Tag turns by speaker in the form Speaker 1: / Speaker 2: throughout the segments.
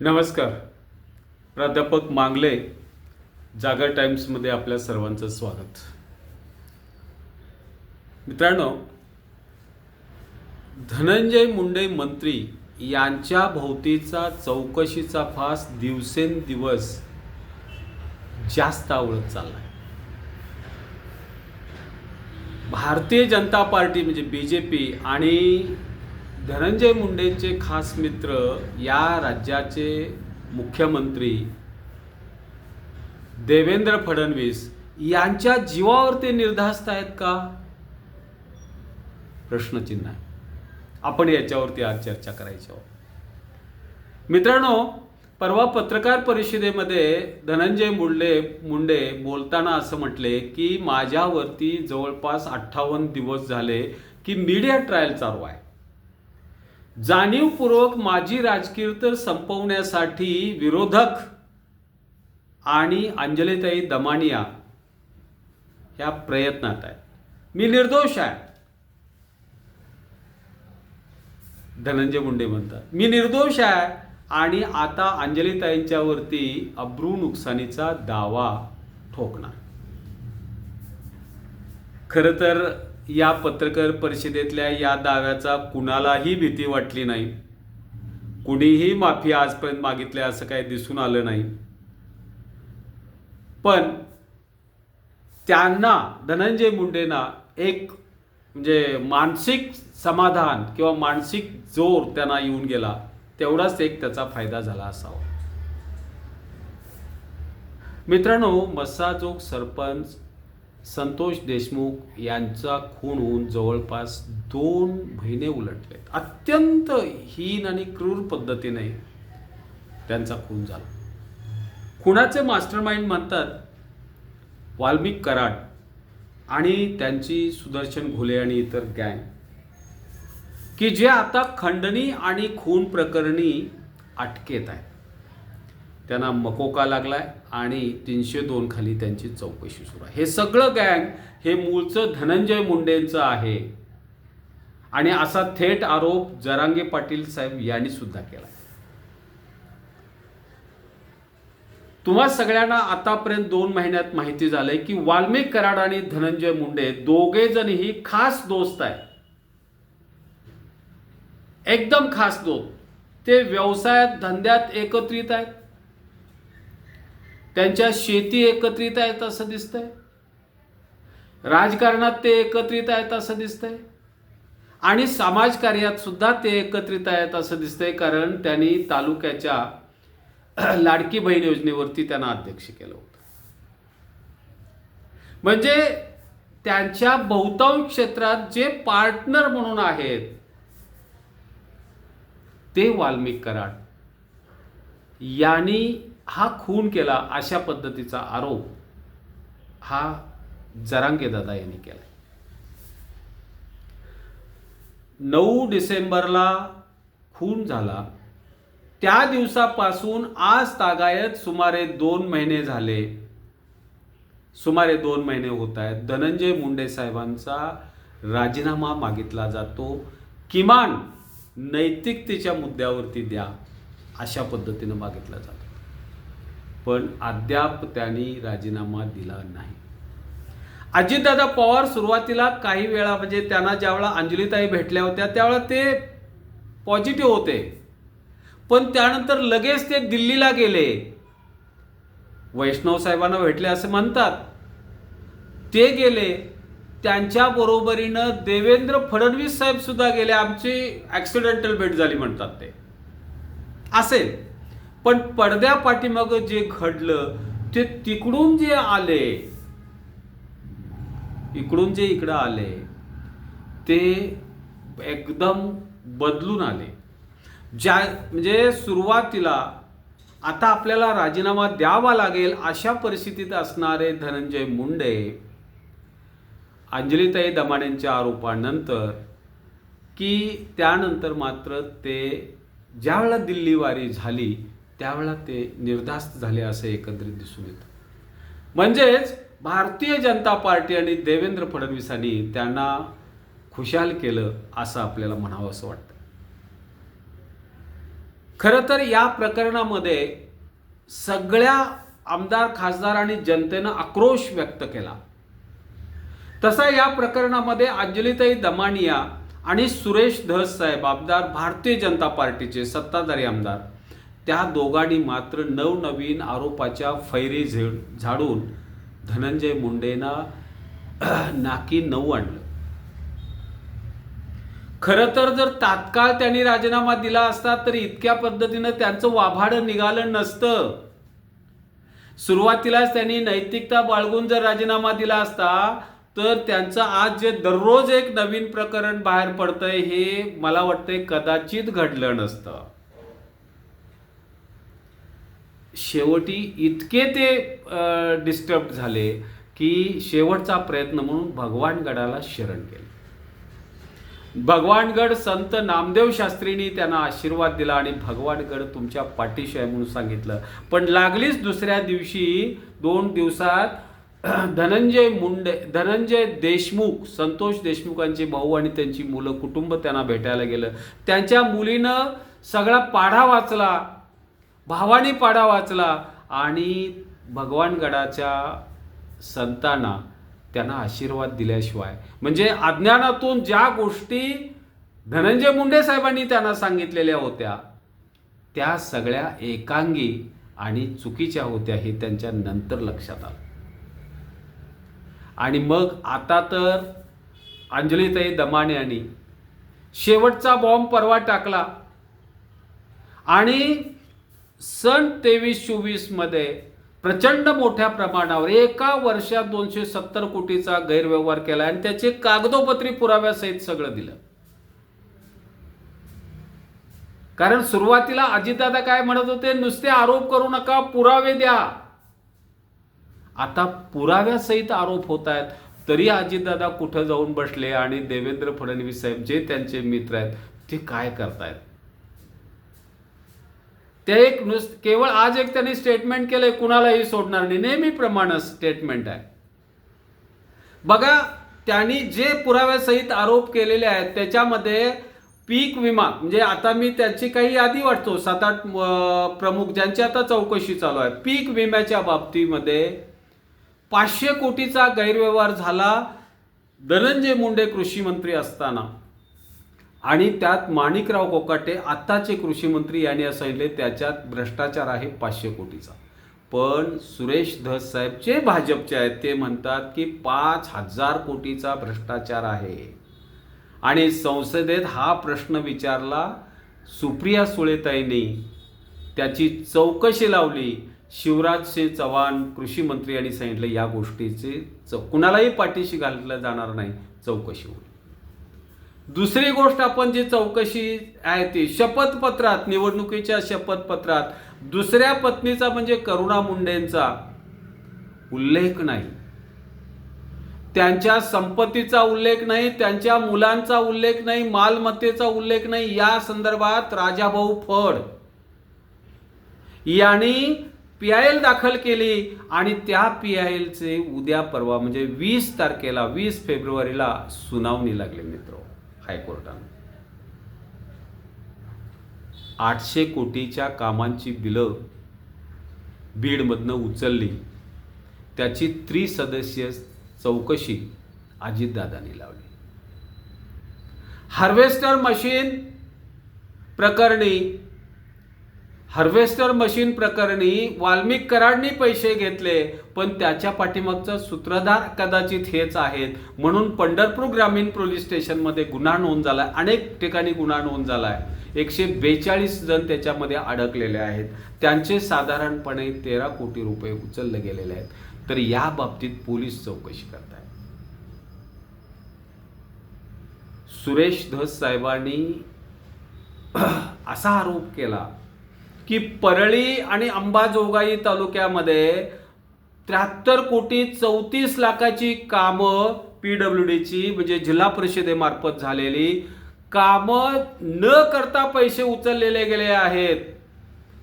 Speaker 1: नमस्कार. प्राध्यापक मांगले जागर टाइम्समध्ये आपल्या सर्वांचं स्वागत. मित्रांनो धनंजय मुंडे मंत्री यांच्या भोवतीचा चौकशीचा फास दिवसेंदिवस जास्त आवडत चालला आहे भारतीय जनता पार्टी म्हणजे बी जे पी आणि धनंजय मुंडेंचे खास मित्र या राज्याचे मुख्यमंत्री देवेंद्र फडणवीस यांच्या जीवावर ते निर्धास्त आहेत का? प्रश्नचिन्ह आहे. आपण याच्यावरती आज चर्चा करायची आहोत. मित्रांनो परवा पत्रकार परिषदेमध्ये धनंजय मुंडे मुंडे बोलताना असं म्हटले की माझ्यावरती जवळपास अठ्ठावन्न दिवस झाले की मीडिया ट्रायल चालू आहे. जाणीवपूर्वक माझी राजकीय संपवण्यासाठी विरोधक आणि अंजलीताई दमानिया ह्या प्रयत्नात आहेत. मी निर्दोष आहे. धनंजय मुंडे म्हणतात. मी निर्दोष आहे आणि आता अंजलीताईंच्यावरती अब्रू नुकसानीचा दावा ठोकणार. खरं तर या पत्रकार परिषदेतल्या या दाव्याचा कुणालाही भीती वाटली नाही. कुणीही माफी आजपर्यंत मागितली असं काही दिसून आलं नाही. पण त्यांना धनंजय मुंडेंना एक म्हणजे मानसिक समाधान किंवा मानसिक जोर त्यांना येऊन गेला तेवढाच एक त्याचा फायदा झाला असावा. मित्रांनो मस्साजोग सरपंच संतोष देशमुख यांचा खून होऊन जवळपास दोन महिने उलटले. अत्यंत हीन आणि क्रूर पद्धतीने त्यांचा खून झाला. खुनाचे मास्टरमाइंड म्हणतात वाल्मिक कराड आणि त्यांची सुदर्शन घोले आणि इतर गँग. की जे आता खंडणी आणि खून प्रकरणी अटकेत आहेत. त्यांना मकोका लागलाय आणि तीनशे दोन खाली त्यांची चौकशी सुरू आहे. हे सगळं गँग हे मूळचं धनंजय मुंडेंचं आहे. आणि असा थेट आरोप जरांगे पाटील साहेब यांनी सुद्धा केला तुम्हा सगळ्यांना आतापर्यंत दोन महिन्यात माहिती झालंय की वाल्मिक कराड आणि धनंजय मुंडे दोघे जणही खास दोस्त आहे एकदम खास दोस्त ते व्यवसायात धंद्यात एकत्रित आहेत. त्यांच्या शेती एकत्रित आहेत असं दिसतंय. राजकारणात ते एकत्रित आहेत असं दिसतंय. आणि समाजकार्यात सुद्धा ते एकत्रित आहेत असं दिसतंय कारण त्यांनी तालुक्याच्या लाडकी बहीण योजनेवरती त्यांना अध्यक्ष केलं होतं. म्हणजे त्यांच्या बहुतांश क्षेत्रात जे पार्टनर म्हणून आहेत ते वाल्मिक कराड. यांनी हा खून केला अशा पद्धतीचा आरोप हा जरांगे दादा यांनी केला नऊ डिसेंबरला खून झाला. त्या दिवसापासून आज तागायत सुमारे दोन महिने झाले. सुमारे दोन महिने होत आहेत. धनंजय मुंडे साहेबांचा राजीनामा मागितला जातो. किमान नैतिकतेच्या मुद्द्यावरती द्या अशा पद्धतीनं मागितला जातो. पण अद्याप त्यांनी राजीनामा दिला नाही. अजितदादा पवार सुरुवातीला काही वेळा म्हणजे त्यांना ज्यावेळा अंजलीताई भेटल्या होत्या त्यावेळा ते पॉझिटिव्ह होते. पण त्यानंतर लगेच ते दिल्लीला गेले. वैष्णव साहेबांना भेटले असे म्हणतात. ते गेले. त्यांच्या बरोबरीनं देवेंद्र फडणवीस साहेब सुद्धा गेले. आमची ॲक्सिडेंटल भेट झाली म्हणतात ते. असेल. पण पडद्या पाठीमाग जे घडलं ते तिकडून जे आले इकडून जे इकडं आले ते एकदम बदलून आले. ज्या म्हणजे सुरुवातीला आता आपल्याला राजीनामा द्यावा लागेल अशा परिस्थितीत असणारे धनंजय मुंडे अंजलीताई दमाणेंच्या आरोपानंतर की त्यानंतर मात्र ते ज्यावेळेला दिल्लीवारी झाली त्यावेळेला ते निर्धास्त झाले असं एकत्रित दिसून येतं. म्हणजेच भारतीय जनता पार्टी आणि देवेंद्र फडणवीसांनी त्यांना खुशाल केलं असं आपल्याला म्हणावं असं वाटतं. खरं तर या प्रकरणामध्ये सगळ्या आमदार खासदार आणि जनतेनं आक्रोश व्यक्त केला. तसा या प्रकरणामध्ये अंजलीताई दमानिया आणि सुरेश धस साहेब आमदार भारतीय जनता पार्टीचे सत्ताधारी आमदार त्या दोघांनी मात्र नवनवीन आरोपाच्या फैरी झेड झाडून धनंजय मुंडेंना नाकी नऊ आणलं. खरं तर जर तात्काळ त्यांनी राजीनामा दिला असता तर इतक्या पद्धतीनं त्यांचं वाभाडं निघालं नसतं. सुरुवातीलाच त्यांनी नैतिकता बाळगून जर राजीनामा दिला असता तर त्यांचं आज जे दररोज एक नवीन प्रकरण बाहेर पडतंय हे मला वाटतंय कदाचित घडलं नसतं. शेवटी इतके ते डिस्टर्ब झाले की शेवटचा प्रयत्न म्हणून भगवानगडाला शरण केलं भगवानगड संत नामदेव शास्त्रींनी त्यांना आशीर्वाद दिला आणि भगवानगड तुमच्या पाठीशी आहे म्हणून सांगितलं. पण लागलीच दुसऱ्या दिवशी दोन दिवसात धनंजय मुंडे धनंजय देशमुख संतोष देशमुखांचे भाऊ आणि त्यांची मुलं कुटुंब त्यांना भेटायला गेलं. त्यांच्या मुलीनं सगळा पाढा वाचला. भावानी पाढा वाचला आणि भगवानगडाच्या संतांना त्यांना आशीर्वाद दिल्याशिवाय. म्हणजे अज्ञानातून ज्या गोष्टी धनंजय मुंडे साहेबांनी त्यांना सांगितलेल्या होत्या त्या सगळ्या एकांगी आणि चुकीच्या होत्या हे त्यांच्या नंतर लक्षात आलं. आणि मग आता तर अंजलीताई दमाने यांनी शेवटचा बॉम्ब परवा टाकला. आणि सन तेवीस चोवीसमध्ये प्रचंड मोठ्या प्रमाणावर एका वर्षात दोनशे सत्तर कोटीचा गैरव्यवहार केला आणि त्याचे कागदोपत्री पुराव्यासहित सगळं दिलं. कारण सुरुवातीला अजितदादा काय म्हणत होते? नुसते आरोप करू नका पुरावे द्या. आता पुराव्यासहित आरोप होत आहेत तरी अजितदादा कुठं जाऊन बसले आणि देवेंद्र फडणवीस साहेब जे त्यांचे मित्र आहेत ते काय करतायत? ते एक नुस केवळ आज एक त्यांनी स्टेटमेंट केलंय कुणालाही सोडणार नाही. नेहमीप्रमाणे स्टेटमेंट आहे. बघा त्यांनी जे पुराव्यासहित आरोप केलेले आहेत त्याच्यामध्ये पीक विमा म्हणजे आता मी त्याची काही यादी वाटतो सात आठ प्रमुख ज्यांची आता चौकशी चालू आहे. पीक विम्याच्या बाबतीमध्ये पाचशे कोटीचा गैरव्यवहार झाला धनंजय मुंडे कृषी मंत्री असताना. आणि त्यात माणिकराव कोकाटे आत्ताचे कृषी मंत्री यांनी असं सांगितले त्याच्यात भ्रष्टाचार आहे पाचशे कोटीचा. पण सुरेश धस साहेब जे भाजपचे आहेत ते म्हणतात की पाच हजार कोटीचा भ्रष्टाचार आहे. आणि संसदेत हा प्रश्न विचारला सुप्रिया सुळेताईंनी त्याची चौकशी लावली. शिवराज सिंग चव्हाण कृषी मंत्री यांनी सांगितलं या गोष्टीचे च कुणालाही पाठीशी घाललं जाणार नाही चौकशी होईल. दुसरी गोष्ट आपण जी चौकशी आहे ती शपथपत्रात निवडणुकीच्या शपथपत्रात दुसऱ्या पत्नीचा म्हणजे करुणा मुंडेंचा उल्लेख नाही. त्यांच्या संपत्तीचा उल्लेख नाही त्यांच्या मुलांचा उल्लेख नाही मालमत्तेचा उल्लेख नाही या संदर्भात राजाभाऊ फड यांनी पी आय एल दाखल केली आणि त्या पी आय एलचे उद्या परवा म्हणजे वीस तारखेला वीस फेब्रुवारीला सुनावणी लागली मित्र. हायकोर्टानं. आठशे कोटीच्या कामांची बिलं बीडमधनं उचलली. त्याची त्रिसदस्यीय चौकशी अजितदादांनी लावली. हार्वेस्टर मशीन प्रकरणी हार्वेस्टर मशीन प्रकरणी वाल्मिक कराडनी पैसे घेतले पण त्याच्या पाठीमागचं सूत्रधार कदाचित हेच आहेत. म्हणून पंढरपूर ग्रामीण पोलीस स्टेशनमध्ये गुन्हा नोंद आहे अनेक ठिकाणी गुन्हा नोंद आहे एकशे बेचाळीस जण त्याच्यामध्ये अडकलेले आहेत. त्यांचे साधारणपणे तेरा कोटी रुपये उचलले गेलेले आहेत. तर या बाबतीत पोलीस चौकशी करत आहेत सुरेश धस साहेबांनी असा आरोप केला की परळी आणि अंबाजोगाई तालुक्यामध्ये त्र्याहत्तर कोटी चौतीस लाखाची कामं पी डब्ल्यू डीची म्हणजे जिल्हा परिषदेमार्फत झालेली कामं न करता पैसे उचललेले गेले आहेत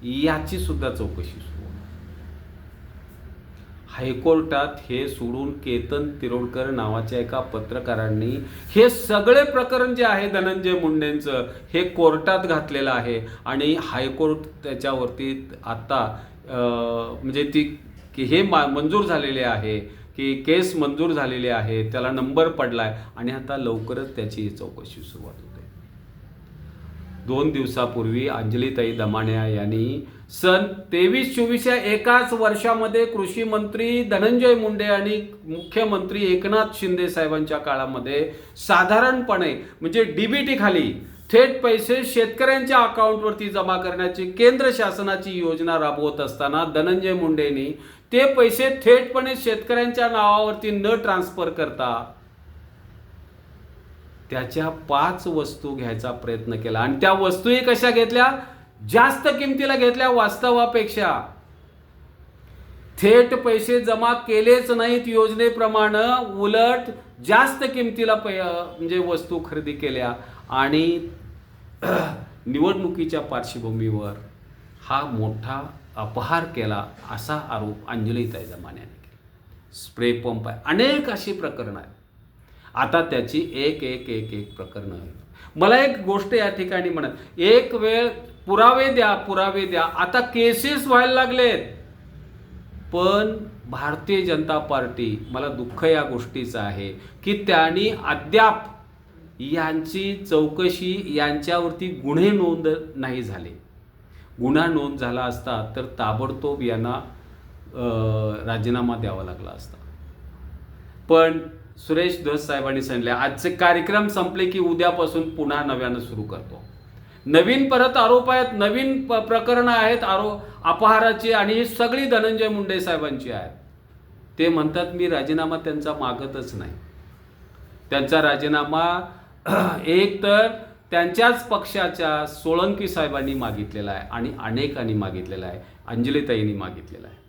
Speaker 1: याची सुद्धा चौकशी हायकोर्टात हे सोडून केतन तिरोडकर नावाच्या एका पत्रकारांनी हे सगळे प्रकरण जे आहे धनंजय मुंडेंचं हे कोर्टात घातलेलं आहे. आणि हायकोर्ट त्याच्यावरती आत्ता म्हणजे ती की हे मा मंजूर झालेले आहे की केस मंजूर झालेली आहे त्याला नंबर पडला आहे आणि आता लवकरच त्याची चौकशी सुरुवात होईल. दोन दिवसापूर्वी अंजलीताई दमाण्या यांनी सन तेवीस चोवीस या एकाच वर्षामध्ये कृषी मंत्री धनंजय मुंडे आणि मुख्यमंत्री एकनाथ शिंदे साहेबांच्या काळामध्ये साधारणपणे म्हणजे डीबीटी खाली थेट पैसे शेतकऱ्यांच्या अकाउंटवरती जमा करण्याची केंद्र शासनाची योजना राबवत असताना धनंजय मुंडेंनी ते पैसे थेटपणे शेतकऱ्यांच्या नावावरती न ट्रान्सफर करता त्याच्या पाच वस्तू घ्यायचा प्रयत्न केला. आणि त्या वस्तूही कशा घेतल्या? जास्त किमतीला घेतल्या वास्तवापेक्षा. थेट पैसे जमा केलेच नाहीत योजनेप्रमाणे उलट जास्त किमतीला पै म्हणजे वस्तू खरेदी केल्या. आणि निवडणुकीच्या पार्श्वभूमीवर हा मोठा अपहार केला असा आरोप अंजलीताई जमान्याने केला. स्प्रे पंप आहे. अनेक अशी प्रकरणं आहेत. आता त्याची एक एक एक एक प्रकरणं आहेत. मला एक गोष्ट या ठिकाणी म्हणत एक वेळ पुरावे द्या पुरावे द्या. आता केसेस व्हायला लागलेत. पण भारतीय जनता पार्टी मला दुःख या गोष्टीचं आहे की त्यांनी अद्याप यांची चौकशी यांच्यावरती गुन्हे नोंद नाही झाले. गुन्हा नोंद झाला असता तर ताबडतोब यांना राजीनामा द्यावा लागला असता. पण सुरेश धस साहेबांनी सांगितले आजचे कार्यक्रम संपले की उद्यापासून पुन्हा नव्यानं सुरू करतो. नवीन परत आरोप आहेत नवीन प- प्रकरणं आहेत आरोप अपहाराची आणि ही सगळी धनंजय मुंडे साहेबांची आहेत. ते म्हणतात मी राजीनामा त्यांचा मागतच नाही. त्यांचा राजीनामा एक तर त्यांच्याच पक्षाच्या सोळंकी साहेबांनी मागितलेला आहे आणि अनेकांनी मागितलेला आहे. अंजलीताईंनी मागितलेला आहे.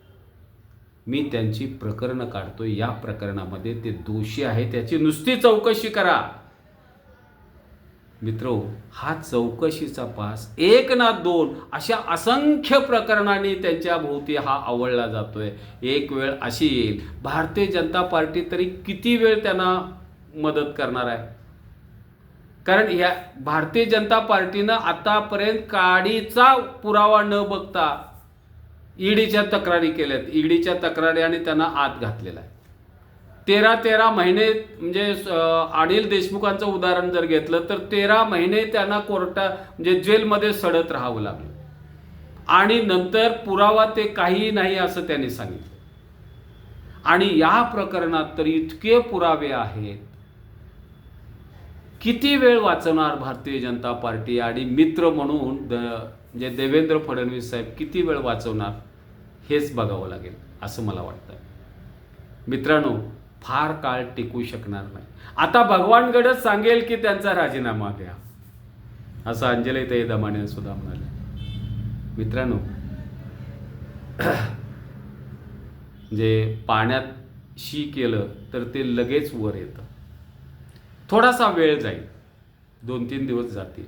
Speaker 1: मी त्यांची प्रकरणं काढतो या प्रकरणामध्ये ते दोषी आहे त्याची नुसती चौकशी करा. मित्रो हा चौकशीचा पास एक ना दोन अशा असंख्य प्रकरणांनी त्यांच्या भोवती हा आवळला जातोय. एक वेळ अशी येईल भारतीय जनता पार्टी तरी किती वेळ त्यांना मदत करणार आहे? कारण या भारतीय जनता पार्टीनं आतापर्यंत काडीचा पुरावा न बघता ईडीच्या तक्रारी केल्यात. ईडीच्या तक्रारी आणि त्यांना आत घातलेला आहे. तेरा तेरा महिने म्हणजे अनिल देशमुखांचं उदाहरण जर घेतलं तर तेरा महिने त्यांना कोर्टा म्हणजे जेलमध्ये सडत राहावं लागलं. आणि नंतर पुरावा ते काहीही नाही असं त्यांनी सांगितलं. आणि या प्रकरणात तर इतके पुरावे आहेत किती वेळ वाचवणार भारतीय जनता पार्टी आणि मित्र म्हणून द म्हणजे देवेंद्र फडणवीस साहेब किती वेळ वाचवणार हेच बघावं लागेल असं मला वाटतं मित्रांनो फार काळ टिकू शकणार नाही. आता भगवानगडच सांगेल की त्यांचा राजीनामा घ्या असं अंजली ते दमाने सुद्धा म्हणाले. मित्रांनो जे पाण्यात शी केलं तर ते लगेच वर येतं. थोडासा वेळ जाईल. दोन तीन दिवस जातील.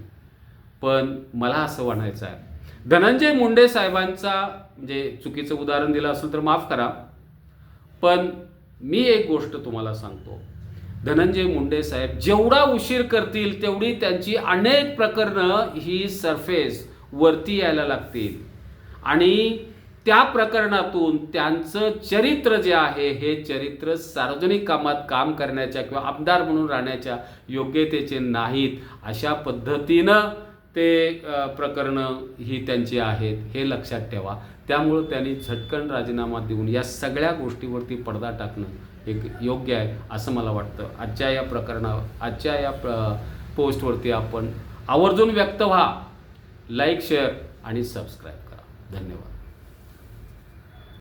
Speaker 1: पण मला असं म्हणायचं आहे धनंजय मुंडे साहेबांचा म्हणजे चुकीचं उदाहरण दिलं असेल तर माफ करा. पण मी एक गोष्ट तुम्हाला सांगतो. धनंजय मुंडे साहेब जेवढा उशीर करतील तेवढी त्यांची अनेक प्रकरणं ही सरफेस वरती यायला लागतील. आणि त्या प्रकरणातून त्यांचं चरित्र जे आहे हे चरित्र सार्वजनिक कामात काम करण्याच्या किंवा आमदार म्हणून राहण्याच्या योग्यतेचे नाहीत. अशा पद्धतीनं ते प्रकरणं ही त्यांची आहेत हे लक्षात ठेवा. त्यामुळं त्यांनी झटकन राजीनामा देऊन या सगळ्या गोष्टीवरती पडदा टाकणं एक योग्य आहे असं मला वाटतं. आजच्या या प्रकरणा आजच्या या प्र पोस्टवरती आपण आवर्जून व्यक्त व्हा. लाईक शेअर आणि सबस्क्राईब करा. धन्यवाद.